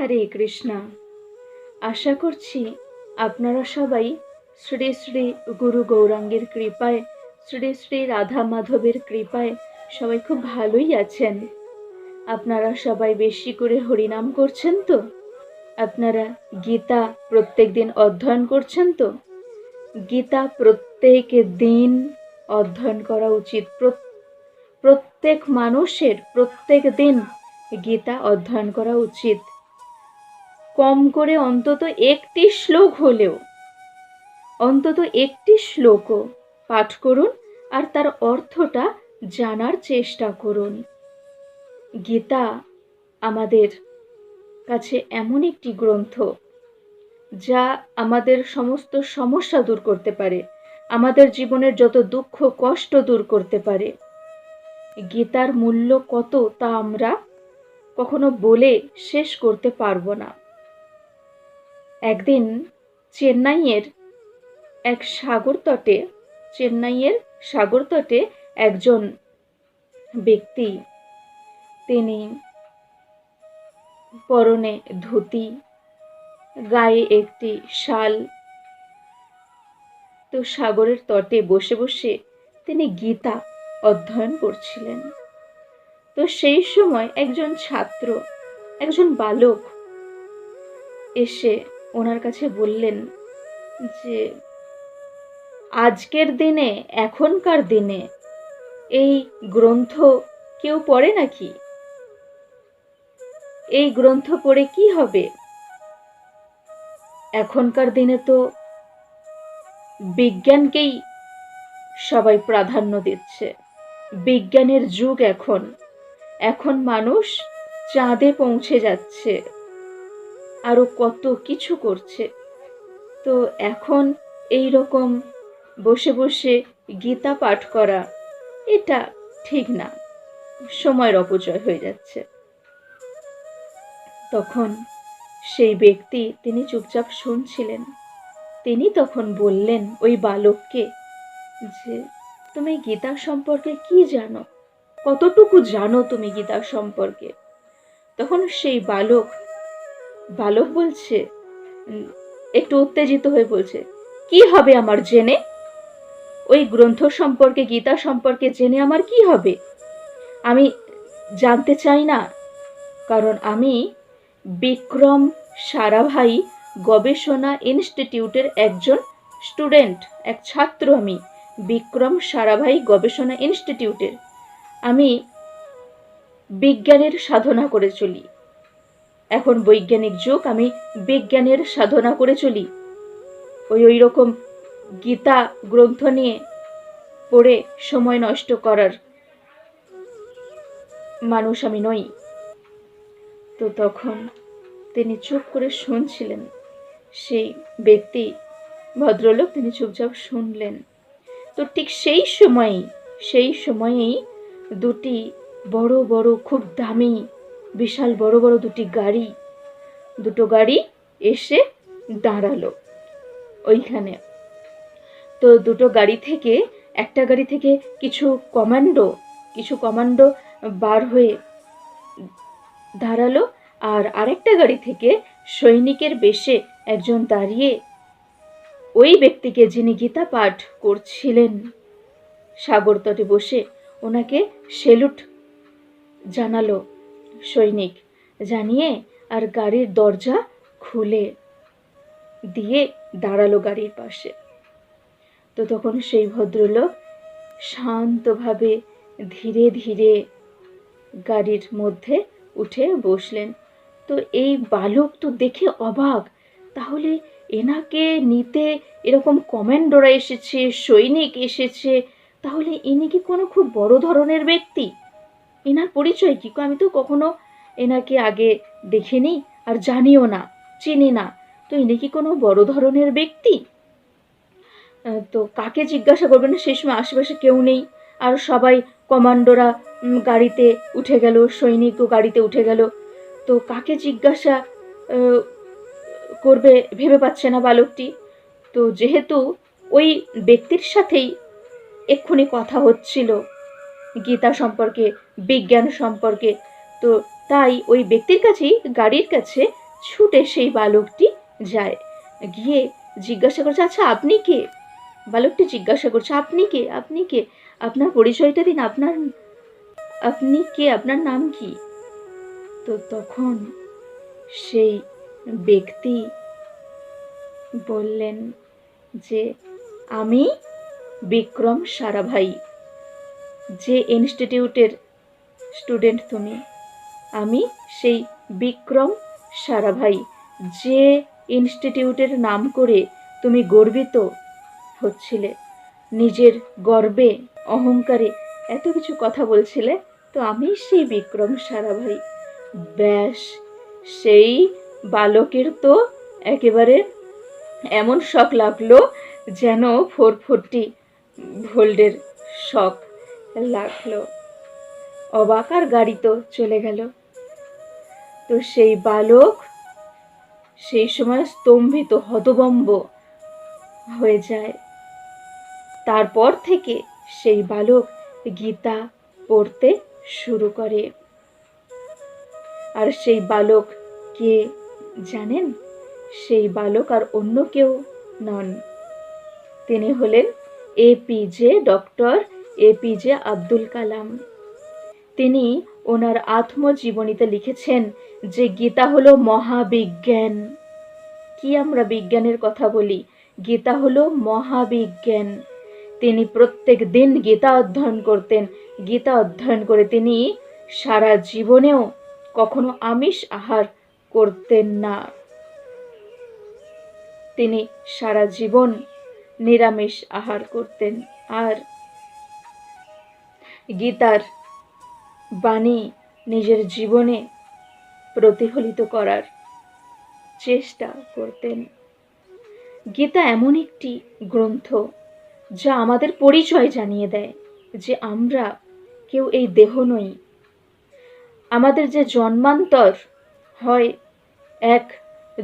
হরে কৃষ্ণা। আশা করছি আপনারা সবাই শ্রী শ্রী গুরু গৌরাঙ্গের কৃপায়, শ্রী শ্রী রাধা মাধবের কৃপায় সবাই খুব ভালোই আছেন। আপনারা সবাই বেশি করে হরিনাম করছেন তো? আপনারা গীতা প্রত্যেক দিন অধ্যয়ন করছেন তো? গীতা প্রত্যেক দিন অধ্যয়ন করা উচিত। প্রত- প্রত্যেক মানুষের প্রত্যেক দিন গীতা অধ্যয়ন করা উচিত। কম করে অন্তত একটি শ্লোক হলেও। অন্তত একটি শ্লোকও পাঠ করুন আর তার অর্থটা জানার চেষ্টা করুন। গীতা আমাদের কাছে এমন একটি গ্রন্থ যা আমাদের সমস্ত সমস্যা দূর করতে পারে, আমাদের জীবনের যত দুঃখ, কষ্ট দূর করতে পারে। গীতার মূল্য কত তা আমরা কখনো বলে শেষ করতে পারব না। একদিন চেন্নাইয়ের এক সাগর তটে, চেন্নাইয়ের সাগর তটে একজন ব্যক্তি, তিনি পরনে ধুতি, গায়ে একটি শাল, তো সাগরের তটে বসে বসে তিনি গীতা অধ্যয়ন করছিলেন। তো সেই সময় একজন ছাত্র, একজন বালক এসে ওনার কাছে বললেন যে, আজকের দিনে, এখনকার দিনে, এই গ্রন্থ কেউ পড়ে নাকি? এই গ্রন্থ পড়ে কি হবে? এখনকার দিনে তো বিজ্ঞানকেই সবাই প্রাধান্য দিচ্ছে। বিজ্ঞানের যুগ এখন। এখন মানুষ চাঁদে পৌঁছে যাচ্ছে। আরও কত কিছু করছে। তো এখন এই রকম বসে বসে গীতা পাঠ করা, এটা ঠিক না। সময়ের অপচয় হয়ে যাচ্ছে। তখন সেই ব্যক্তি তিনি চুপচাপ শুনছিলেন। তিনি তখন বললেন ওই বালককে যে, তুমি গীতা সম্পর্কে কি জানো? কতটুকু জানো তুমি গীতা সম্পর্কে? তখন সেই বালক বালক বলছে একটু উত্তেজিত হয়ে বলছে, কি হবে আমার জেনে? ওই গ্রন্থ সম্পর্কে, গীতা সম্পর্কে জেনে আমার কি হবে? আমি জানতে চাই না, কারণ আমি বিক্রম সারাভাই গবেষণা ইনস্টিটিউটের একজন স্টুডেন্ট, এক ছাত্র আমি, বিক্রম সারাভাই গবেষণা ইনস্টিটিউটের। আমি বিজ্ঞানের সাধনা করে চলি। এখন বৈজ্ঞানিক যুগ, আমি বিজ্ঞানের সাধনা করে চলি। ওই ওই রকম গীতা গ্রন্থ নিয়ে পড়ে সময় নষ্ট করার মানুষ আমি নই। তো তখন তিনি চুপ করে শুনছিলেন। সেই ব্যক্তি, ভদ্রলোক, তিনি চুপচাপ শুনলেন। তো ঠিক সেই সময়ই, সেই সময়েই দুটি বড় বড়, খুব দামি বিশাল বড় বড় দুটি গাড়ি। দুটো গাড়ি এসে দাঁড়াল ওইখানে। তো দুটো গাড়ি থেকে, একটা গাড়ি থেকে কিছু কমান্ডো কিছু কমান্ডো বার হয়ে দাঁড়াল আর আরেকটা গাড়ি থেকে সৈনিকের বেশে একজন দাঁড়িয়ে ওই ব্যক্তিকে যিনি গীতা পাঠ করছিলেন, সাগর তটে বসে ওনাকে সেলুট জানালো। সৈনিক, জানিয়ে আর গাড়ির দরজা খুলে দিয়ে দাঁড়াল গাড়ির পাশে। তো তখন সেই ভদ্রলোক শান্তভাবে ধীরে ধীরে গাড়ির মধ্যে উঠে বসলেন। তো এই বালক তো দেখে অবাক, তাহলে এনাকে নিতে এরকম কমান্ডোরা এসেছে, সৈনিক এসেছে, তাহলে ইনি কি কোনো খুব বড় ধরনের ব্যক্তি? এনার পরিচয় কি? আমি তো কখনো এনাকে আগে দেখিনি আর জানিও না, চিনি না। তো ইনি কি কোনো বড় ধরনের ব্যক্তি? তো কাকে জিজ্ঞাসা করবেন? সেই সময় আশেপাশে কেউ নেই। আর সবাই কমান্ডোরা গাড়িতে উঠে গেল সৈনিকও গাড়িতে উঠে গেল। তো কাকে জিজ্ঞাসা করবে ভেবে পাচ্ছে না বালকটি। তো যেহেতু ওই ব্যক্তির সাথেই এক্ষুনি কথা হচ্ছিল। গীতা সম্পর্কে, বিজ্ঞান সম্পর্কে। তো তাই ওই ব্যক্তির কাছেই, গাড়ির কাছে ছুটে সেই বালকটি যায়। গিয়ে জিজ্ঞাসা করছে আচ্ছা আপনি কে? বালকটি জিজ্ঞাসা করছে, আপনি কে? আপনি কে? আপনার পরিচয়টা দিন, আপনার আপনি কে? আপনার নাম কি? তো তখন সেই ব্যক্তি বললেন যে, আমি বিক্রম সারাভাই। ইনস্টিটিউটের স্টুডেন্ট তুমি, আমি সেই বিক্রম সারাভাই যে ইনস্টিটিউটের নাম করে তুমি গর্বিত হচ্ছিলে, নিজের গর্বে, অহংকারে এত কিছু কথা বলছিলে, তো আমি সেই বিক্রম সারাভাই ব্যাস, সেই বালকের তো একেবারে এমন শখ লাগল যেন ফোর ফোরটি ভোল্ডের শখ। লাগল। অবাকার গাড়ি তো চলে গেল। তো সেই বালক সেই সময় স্তম্ভিত হতবম্ব হয়ে যায়। তারপর থেকে সেই বালক গীতা পড়তে শুরু করে। আর সেই বালক কে জানেন? সেই বালক আর অন্য কেউ নন। তিনি হলেন APJ doctor APJ Abdul Kalam. তিনি ওনার আত্মজীবনীতে লিখেছেন যে গীতা হলো মহাবিজ্ঞান। কি আমরা বিজ্ঞানের কথা বলি? গীতা হলো মহাবিজ্ঞান। তিনি প্রত্যেক দিন গীতা অধ্যয়ন করতেন। গীতা অধ্যয়ন করে তিনি সারা জীবনেও কখনো আমিষ আহার করতেন না। তিনি সারা জীবন নিরামিষ আহার করতেন। আর গীতার বাণী নিজের জীবনে প্রতিফলিত করার চেষ্টা করতেন। গীতা এমন একটি গ্রন্থ যা আমাদের পরিচয় জানিয়ে দেয় যে আমরা কেউ এই দেহ নই। আমাদের যে জন্মান্তর হয়, এক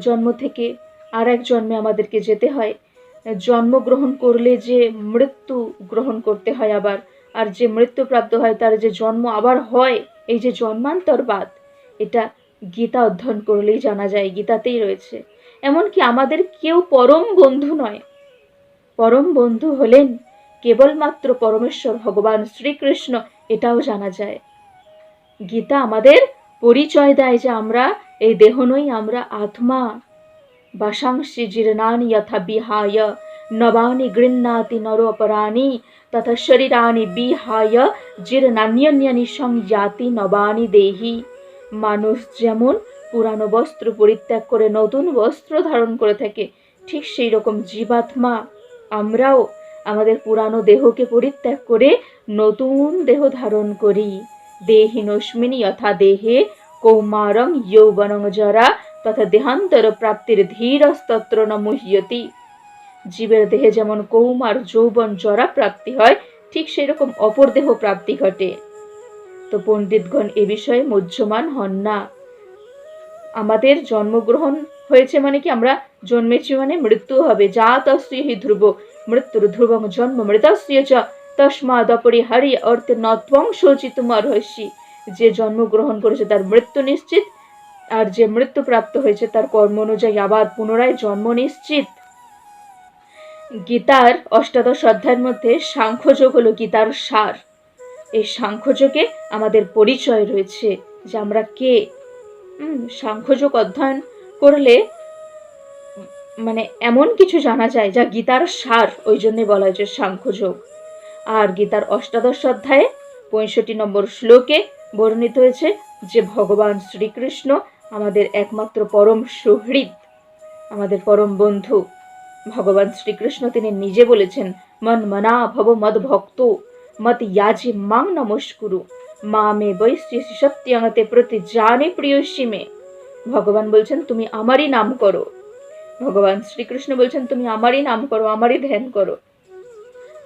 জন্ম থেকে আর এক জন্মে আমাদেরকে যেতে হয়। জন্মগ্রহণ করলে যে মৃত্যু গ্রহণ করতে হয় আবার আর যে মৃত্যুপ্রাপ্ত হয়, তার যে জন্ম আবার হয়, এই যে জন্মান্তরবাদ এটা গীতা অধ্যয়ন করলেই জানা যায়, গীতাতেই রয়েছে। এমনকি আমাদের কেউ পরম বন্ধু নয়। পরম বন্ধু হলেন কেবলমাত্র পরমেশ্বর ভগবান শ্রীকৃষ্ণ, এটাও জানা যায়। গীতা আমাদের পরিচয় দেয় যে আমরা, এই দেহ নই, আমরা আত্মা। বাসাংশি জীর্ণানি যথা বিহায় নবানি গৃহ্ণাতি নরোপরাণি তথা শরীরানি বিহায় জীর্ণান্যানি সংজাতি নবানি দেহি মানুষ যেমন পুরানো বস্ত্র পরিত্যাগ করে নতুন বস্ত্র ধারণ করে থাকে। ঠিক সেই রকম জীবাত্মা। আমরাও আমাদের পুরানো দেহকে পরিত্যাগ করে নতুন দেহ ধারণ করি। দেহিনস্মিনী যথা দেহে কৌমারং, যৌবনং জরা তথা দেহান্তর প্রাপ্তির ধীরস্তত্র ন মুহ্যতি জীবের দেহে যেমন কৌমার যৌবন জরা প্রাপ্তি হয়, ঠিক সেরকম অপর দেহ প্রাপ্তি ঘটে। তো পণ্ডিতগণ, এ বিষয়ে মুহ্যমান হন না। আমাদের জন্মগ্রহণ হয়েছে মানে কি আমরা জন্মেছি মানে মৃত্যু হবে। যা তস্য হি ধ্রুব, মৃত্যুর ধ্রুবং জন্ম মৃতস্য চ তস্মাদপরি হারি অর্থে নত্বং শোচিতুম অর্হসি যে জন্মগ্রহণ করেছে তার মৃত্যু নিশ্চিত, আর যে মৃত্যু প্রাপ্ত হয়েছে তার কর্ম অনুযায়ী আবার পুনরায় জন্ম নিশ্চিত। গীতার অষ্টাদশ অধ্যায়ের মধ্যে সাংখ্যযোগ হলো গীতার সার। এই সাংখ্যযোগে আমাদের পরিচয় রয়েছে যে আমরা কে। সাংখ্যযোগ অধ্যয়ন করলে মানে এমন কিছু জানা যায় যা গীতার সার, ওই জন্যে বলা হয়েছে সাংখ্যযোগ। আর গীতার অষ্টাদশ অধ্যায়ে পঁয়ষট্টি নম্বর শ্লোকে বর্ণিত হয়েছে যে ভগবান শ্রীকৃষ্ণ আমাদের একমাত্র পরম সুহৃদ, আমাদের পরম বন্ধু। ভগবান শ্রীকৃষ্ণ তিনি নিজে বলেছেন, মন মনা ভব মদ ভক্ত, মত ইয়াজি মাং নমস্কুরু, মা মে বৈশ্রী সত্যতে প্রতি জানে প্রিয়সী মে। ভগবান বলছেন, তুমি আমারই নাম করো। ভগবান শ্রীকৃষ্ণ বলছেন, তুমি আমারই নাম করো, আমারই ধ্যান করো,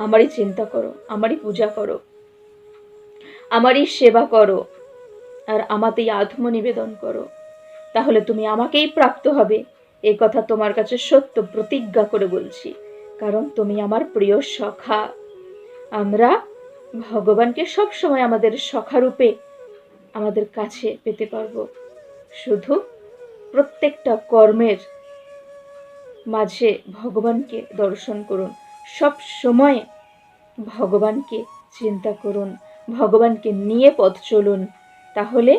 আমারই চিন্তা করো, আমারই পূজা করো, আমারই সেবা করো, আর আমাতেই আত্মনিবেদন করো। তাহলে তুমি আমাকেই প্রাপ্ত হবে। এই কথা তোমার কাছে সত্য প্রতিজ্ঞা করে বলছি, কারণ তুমি আমার প্রিয় সখা। আমরা ভগবানকে সব সময় আমাদের সখারূপে আমাদের কাছে পেতে পারব। শুধু প্রত্যেকটা কর্মের মাঝে ভগবানকে দর্শন করুন। সব সময় ভগবানকে চিন্তা করুন, ভগবানকে নিয়ে পথ চলুন। তাহলে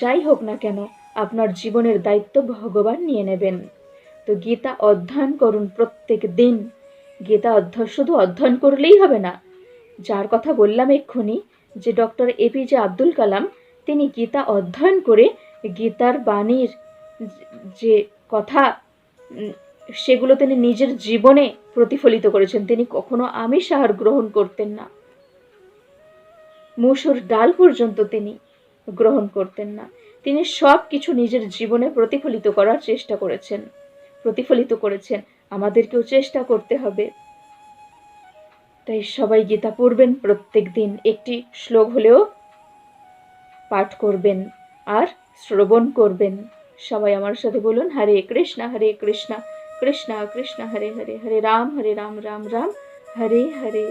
যাই হোক না কেন আপনার জীবনের দায়িত্ব ভগবান নিয়ে নেবেন। তো গীতা অধ্যয়ন করুন প্রত্যেক দিন। গীতা অধ্যয়ন শুধু অধ্যয়ন করলেই হবে না। যার কথা বললাম এক্ষুনি, যে ডক্টর এপিজে আব্দুল কালাম, তিনি গীতা অধ্যয়ন করে গীতার বাণীর যে কথা সেগুলো তিনি নিজের জীবনে প্রতিফলিত করেছেন। তিনি কখনো আমিষ আহার গ্রহণ করতেন না। মুসুর ডাল পর্যন্ত তিনি গ্রহণ করতেন না। তিনি সব কিছু নিজের জীবনে প্রতিফলিত করার চেষ্টা করেছেন। প্রতিফলিত করেছেন, আমাদেরকেও চেষ্টা করতে হবে। তাই সবাই গীতা পড়বেন, প্রত্যেক দিন একটি শ্লোক হলেও পাঠ করবেন আর শ্রবণ করবেন। সবাই আমার সাথে বলুন, হরে কৃষ্ণ হরে কৃষ্ণ কৃষ্ণ কৃষ্ণ, হরে হরে হরে, রাম হরে, রাম রাম রাম, হরে হরে।